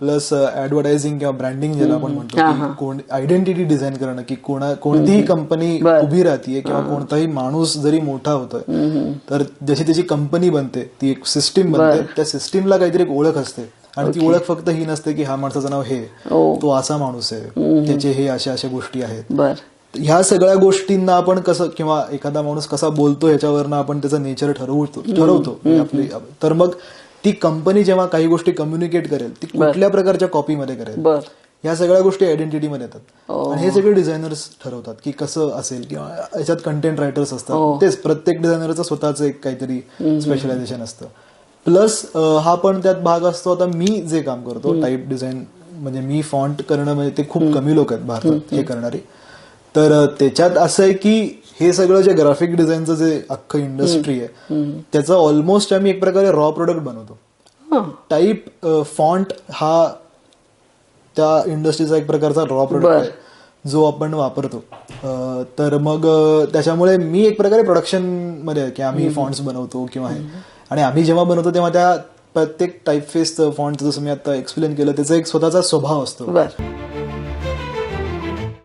Plus advertising किंवा branding ज्याला आपण म्हणतो कोण आयडेंटिटी डिझाईन करणं की कोणा कोणतीही कंपनी उभी राहतीये किंवा कोणताही माणूस जरी मोठा होतोय तर जशी त्याची कंपनी बनते ती एक सिस्टीम बनते. त्या सिस्टीमला काहीतरी एक ओळख असते. आणि ती ओळख फक्त ही नसते की हा माणसाचं नाव हे. तो असा माणूस आहे त्याचे हे अशा अशा गोष्टी आहेत. ह्या सगळ्या गोष्टींना आपण कसं किंवा एखादा माणूस कसा बोलतो याच्यावरनं आपण त्याचं नेचर ठरवतो. ठरवतो आपली तर मग ती कंपनी जेव्हा काही गोष्टी कम्युनिकेट करेल ती कुठल्या प्रकारच्या कॉपीमध्ये करेल ह्या सगळ्या गोष्टी आयडेंटिटीमध्ये येतात. आणि हे सगळे डिझायनर्स ठरवतात की कसं असेल किंवा याच्यात कंटेंट रायटर्स असतात. तेच प्रत्येक डिझायनरचं स्वतःचं एक काहीतरी स्पेशलायझेशन असतं. प्लस हा पण त्यात भाग असतो आता मी जे काम करतो टाईप डिझाईन म्हणजे मी फॉन्ट करणं म्हणजे ते खूप कमी लोक आहेत भारतात हे करणारे. तर त्याच्यात असं आहे की हे सगळं जे ग्राफिक डिझाईनचं जे अख्खं इंडस्ट्री आहे त्याचं ऑलमोस्ट आम्ही एक प्रकारे रॉ प्रोडक्ट बनवतो. टाईप फॉन्ट हा त्या इंडस्ट्रीचा एक प्रकारचा रॉ प्रोडक्ट आहे जो आपण वापरतो. तर मग त्याच्यामुळे मी एक प्रकारे प्रोडक्शनमध्ये की आम्ही फॉन्ट्स बनवतो किंवा हे. आणि आम्ही जेव्हा बनवतो तेव्हा त्या प्रत्येक टाईप फेस फॉन्ट जसं मी आता एक्सप्लेन केलं त्याचा एक स्वतःचा स्वभाव असतो.